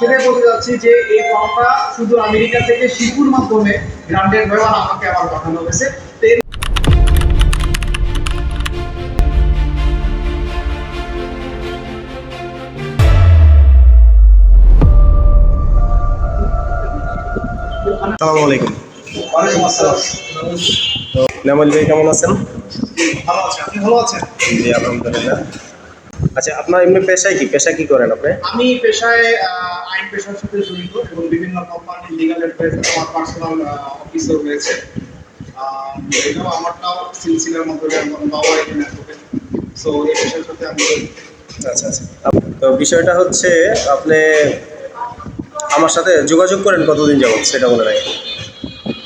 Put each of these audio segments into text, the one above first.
সেটাই বলতে যাচ্ছি যে এই ফর্মটা শুধু আমেরিকা থেকে শিপুর মাধ্যমে গ্রান্টেড হয়ে আমাকে আবার পাঠানো হয়েছে। আসসালামু আলাইকুম ওয়ালাইকুম আসসালাম। তো ভাই কেমন আছেন? ভালো আছেন আপনি ভালো আছেন? জি আলহামদুলিল্লাহ। আচ্ছা আপনার এমনি পেশায় কি? পেশা কি করেন আপনি? আমি পেশায় আইন পেশার সাথে জড়িত এবং বিভিন্ন কোম্পানির লিগাল অ্যাডভাইস আমার পার্সোনাল অফিসও রয়েছে। এটাও আমারটাও সিলসিলার মধ্যে আমার বাবা এখানে সো এই পেশার সাথে আমি আচ্ছা আচ্ছা। তো বিষয়টা হচ্ছে আপনি আমার সাথে যোগাযোগ করেন কতদিন যাবত সেটা বলে রাখি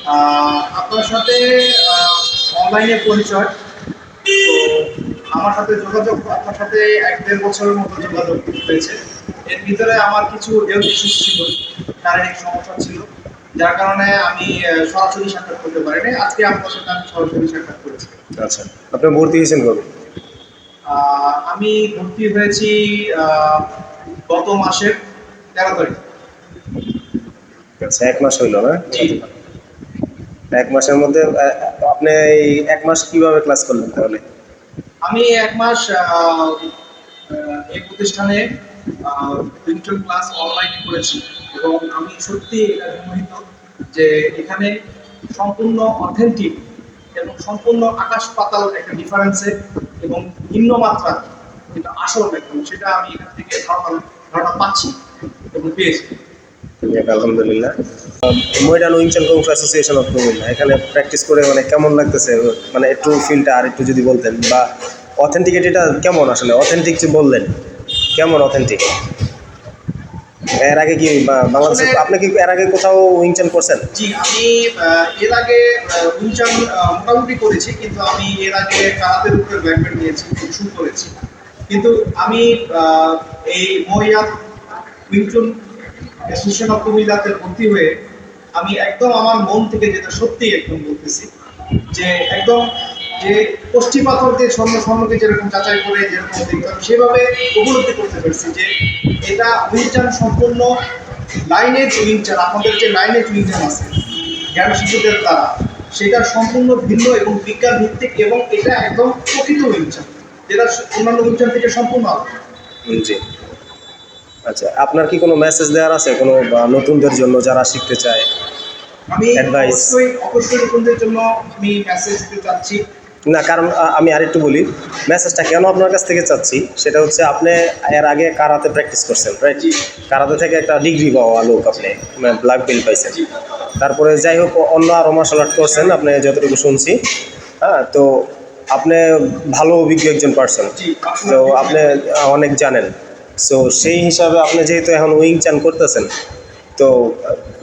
আহ, আপনার সাথে অনলাইনে পরিচয়। আমার সাথে যোগাযোগ আপনার সাথে এক দেড় বছরের মতো যোগাযোগ হয়েছে। এর ভিতরে আমার কিছু হেলথ ইস্যুস ছিল শারীরিক সমস্যা ছিল যার কারণে আমি সরাসরি সাক্ষাৎ করতে পারিনি। আজকে আপনার সাথে আমি সরাসরি সাক্ষাৎ করেছি। আচ্ছা আপনি ভর্তি হয়েছেন কবে? আমি ভর্তি হয়েছি আহ, গত মাসের তেরো তারিখ। আচ্ছা এক মাস হইল না? এক মাসের মধ্যে আপনি এক মাস কীভাবে ক্লাস করলেন তাহলে? আমি এক মাস এই প্রতিষ্ঠানে ডিজিটাল ক্লাস অনলাইনে করেছি এবং আমি সত্যি এটা যে এখানে সম্পূর্ণ অথেন্টিক এবং সম্পূর্ণ আকাশ পাতাল একটা ডিফারেন্সে এবং নিম্নমাত্রা যেটা আসল একদম সেটা আমি এখান থেকে ধারণা ধারণা পাচ্ছি এবং পেয়েছি। আলহামদুলিল্লাহ ময়দান Wing Chun kung fu association of Comilla এখানে প্র্যাকটিস করে মানে কেমন লাগতেছে? মানে একটু ফিলটা আর একটু যদি বলতেন বা অথেন্টিকিটিটা কেমন আসলে? অথেন্টিক যে বললেন কেমন অথেন্টিক এর আগে কি বাংলাদেশে আপনি কি এর আগে কোথাও উইংচান করছেন? জি আমি এর আগে উইনচান মোটামুটি করেছি কিন্তু আমি এর আগে কারাতের উপরে ব্ল্যাক নিয়েছি শুরু করেছি। কিন্তু আমি এই মহিয়াত উইনচুন অফ কুমিল্লাতে ভর্তি হয়ে আমি একদম আমার মন থেকে যেটা সত্যি একদম বলতেছি, যে একদম যে পাথর দিয়ে স্বর্ণ স্বর্ণকে যেরকম যাচাই করে যেরকম দেখতে হবে, সেভাবে উপলব্ধি করতে পেরেছি যে এটা উইনচান সম্পূর্ণ লাইনেজ উইনচান আমাদের যে লাইনেজ উইনচান আছে, জ্ঞান শিশুদের দ্বারা, সেটা সম্পূর্ণ ভিন্ন এবং বিজ্ঞান ভিত্তিক এবং এটা একদম প্রকৃত উইনচান যেটা অন্যান্য উইনচান থেকে সম্পূর্ণ আলাদা। আচ্ছা আপনার কি কোনো মেসেজ দেওয়ার আছে? কোনো নতুনদের জন্য যারা শিখতে চায়? আমি. অবশ্যই অবশ্যই নতুনদের জন্য আমি মেসেজ দিতে চাচ্ছি। না কারণ আমি আরেকটু বলি মেসেজটা কেন আপনার কাছ থেকে চাচ্ছি? সেটা হচ্ছে আপনি এর আগে কারাতে প্র্যাকটিস করছেন রাইট কারাতে থেকে একটা ডিগ্রি পাওয়া লোক আপনি ব্ল্যাক বেল্ট পাইছেন। তারপরে যাই হোক অন্য আরও মার্শাল আর্ট করছেন আপনি যতটুকু শুনছি হ্যাঁ? তো আপনি ভালো অভিজ্ঞ একজন পার্সন তো আপনি অনেক জানেন। সো সেই হিসাবে আপনি যেহেতু এখন উইং চান করতেছেন, তো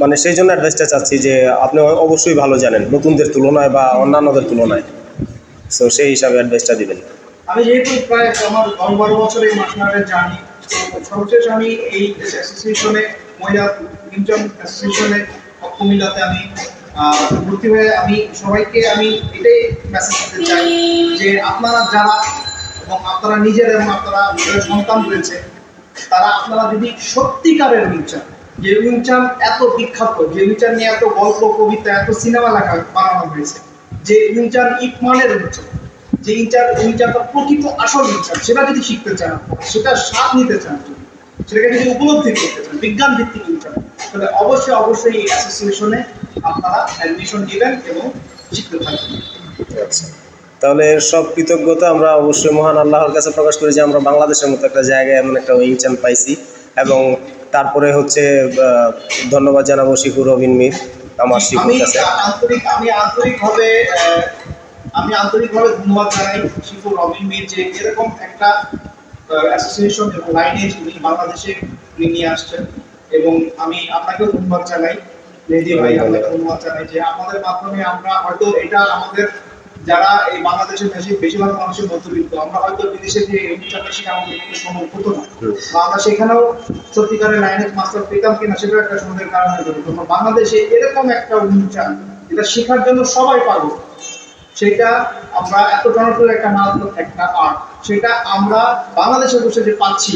মানে সেই জন্য অ্যাডভাইসটা চাচ্ছি যে আপনি অবশ্যই ভালো জানেন নতুনদের তুলনায় বা অন্যান্যদের তুলনায়। সো সেই হিসাবে অ্যাডভাইসটা দিবেন। আমি যেহেতু প্রায় আমার দশ বারো বছর এই আর্টের জার্নি সর্বশেষ আমি এই অ্যাসোসিয়েশনে মহিলা ইনকাম অ্যাসোসিয়েশনে কুমিল্লাতে আমি ভর্তি হয়ে আমি সবাইকে আমি এটাই মেসেজ দিতে চাই যে আপনারা যারা এবং আপনারা নিজের এবং আপনারা সন্তান রয়েছে, তারা আপনারা যদি সত্যিকারের উইনচান যে উইনচান এত বিখ্যাত, যে উইনচান নিয়ে এত গল্প, কবিতা, এত সিনেমা লেখা বানানো হয়েছে, যে উইনচান ইকমানের উইনচান যে ইনচার উইনচারটা প্রকৃত আসল ইনচার সেটা যদি শিখতে চান, সেটা স্বাদ নিতে চান, সেটাকে যদি উপলব্ধি করতে চান বিজ্ঞান ভিত্তিক ইনচার তাহলে অবশ্যই অবশ্যই এই অ্যাসোসিয়েশনে আপনারা অ্যাডমিশন নেবেন এবং শিখতে থাকবেন আচ্ছা। তাহলে এর সব কৃতজ্ঞতা আমরা অবশ্যই মহান আল্লাহর কাছে প্রকাশ করি যে আমরা বাংলাদেশের মতো একটা জায়গায় এমন একটা উইং চান পাইছি। এবং তারপরে হচ্ছে ধন্যবাদ জানাব শিখুর রবিন মির আমার শিখুর কাছে। আন্তরিক আমি আন্তরিকভাবে আমি আন্তরিকভাবে ধন্যবাদ জানাই শিফুর রবিন মির যে এরকম একটা অ্যাসোসিয়েশন এবং লাইনেজ উনি বাংলাদেশে উনি নিয়ে আসছেন। এবং আমি আপনাকেও ধন্যবাদ জানাই। মেহেদি ভাই আপনাকে ধন্যবাদ জানাই যে আমাদের মাধ্যমে আমরা হয়তো এটা আমাদের যারা এই বাংলাদেশের বেশি বেশিরভাগ মানুষের মধ্যবিত্ত আমরা হয়তো বিদেশে যে অনুষ্ঠানটা সেটা আমাদের পক্ষে সম্ভব হতো না। বা আমরা সেখানেও সত্যিকারের লাইনেজ মাস্টার পেতাম কিনা সেটাও একটা সন্দেহের কারণ হয়ে যাবে। তখন বাংলাদেশে এরকম একটা অনুষ্ঠান যেটা শেখার জন্য সবাই পাগল সেটা আমরা এত জনপ্রিয় একটা নাচ একটা আর্ট সেটা আমরা বাংলাদেশে বসে যে পাচ্ছি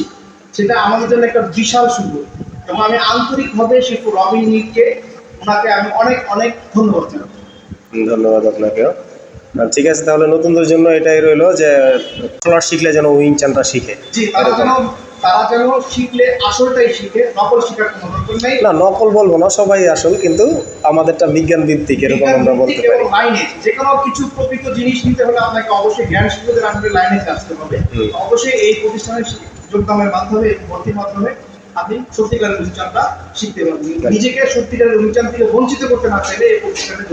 সেটা আমাদের জন্য একটা বিশাল সুযোগ। এবং আমি আন্তরিকভাবে শিল্প রবিন নিককে ওনাকে আমি অনেক অনেক ধন্যবাদ জানাই ধন্যবাদ আপনাকেও। ঠিক আছে তাহলে নতুনদের জন্য এটাই রইল যে ফ্লোর শিখলে যেন উইং চানটা শিখে। তারা যেন শিখলে আসলটাই শিখে নকল শিখার কোনো দরকার নেই। না নকল বলব না সবাই আসল কিন্তু আমাদেরটা বিজ্ঞান ভিত্তিক এরকম আমরা বলতে পারি। লাইনে যে কোনো কিছু প্রকৃত জিনিস নিতে হলে আপনাকে অবশ্যই জ্ঞান শিক্ষকদের আন্ডারে লাইনে আসতে হবে। অবশ্যই এই প্রতিষ্ঠানের যোগদানের মাধ্যমে ভর্তির মাধ্যমে আপনি সত্যিকারের অভিযানটা শিখতে পারবেন। নিজেকে সত্যিকারের অভিযান থেকে বঞ্চিত করতে না চাইলে এই প্রতিষ্ঠানে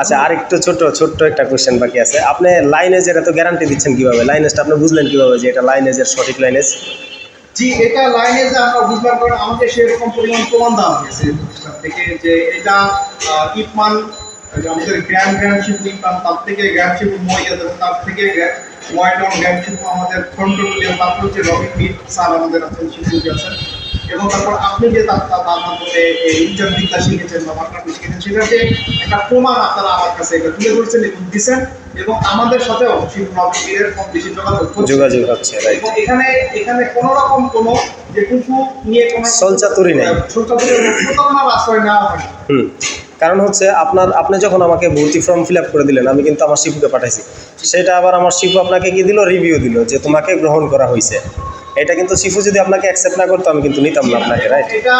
আচ্ছা আরেকটু ছোট ছোট্ট একটা কোশ্চেন বাকি আছে। আপনি লাইনেজের এত গ্যারান্টি দিচ্ছেন কীভাবে? লাইনেজটা আপনি বুঝলেন কীভাবে যে এটা লাইনেজের সঠিক লাইনেজ জি এটা লাইনে যে আমরা বুঝলাম কারণ আমাকে সেরকম পরিমাণ প্রমাণ দেওয়া হয়েছে প্রতিষ্ঠান থেকে যে এটা ইপমান আমাদের গ্র্যান্ড গ্র্যান্ড শিপ ইপমান তার থেকে গ্র্যান্ড শিপ মহিয়া এবং তার থেকে ওয়াইডন গ্র্যান্ড শিপ আমাদের ফ্রন্টলিও তারপর হচ্ছে রবিন মিট স্যার আমাদের আছেন শিক্ষক আছেন। এবং তারপর আপনি যে তার মাধ্যমে শিখেছেন বা শিখেছেন সেটা যে একটা প্রমাণ আপনারা আমার কাছে এটা তুলে ধরছেন এবং দিচ্ছেন এবং আমাদের কম বেশি যোগাযোগ হচ্ছে। এবং এখানে এখানে কোন রকম কোন নিয়ে কোন সলচাতুরি নেই। সলচাতুরি আশ্রয় নেওয়া হয় হুম। কারণ হচ্ছে আপনার আপনি যখন আমাকে ভর্তি ফর্ম ফিল আপ করে দিলেন আমি কিন্তু আমার শিপুকে পাঠাইছি। সেটা আবার আমার শিপু আপনাকে কি দিল? রিভিউ দিল যে তোমাকে গ্রহণ করা হয়েছে এটা কিন্তু শিফু যদি আপনাকে অ্যাকসেপ্ট না করতো আমি কিন্তু নিতাম না আপনাকে রাইট এটা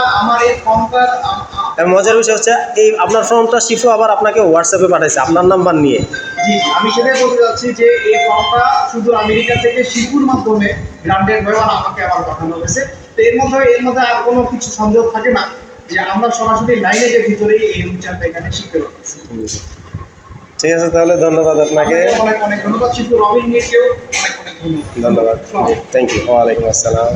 মজার বিষয় হচ্ছে এই আপনার ফর্মটা শিফু আবার আপনাকে হোয়াটসঅ্যাপে পাঠাইছে আপনার নাম্বার নিয়ে। জি আমি সেটাই বলতে চাচ্ছি যে এই ফর্মটা শুধু আমেরিকা থেকে শিফুর মাধ্যমে গ্রান্টেড হয়ে আর আমাকে আবার পাঠানো হয়েছে। তো এর মধ্যে এর মধ্যে আর কোনো কিছু সংযোগ থাকে না যে আমরা সরাসরি লাইনের ভিতরেই এই বিচারটা এখানে শিখতে হুম। ঠিক আছে তাহলে ধন্যবাদ আপনাকে। অনেক অনেক ধন্যবাদ শিপু রবিন নিয়েকেও অনেক ধন্যবাদ। থ্যাংক ইউ ওয়ালাইকুম আসসালাম।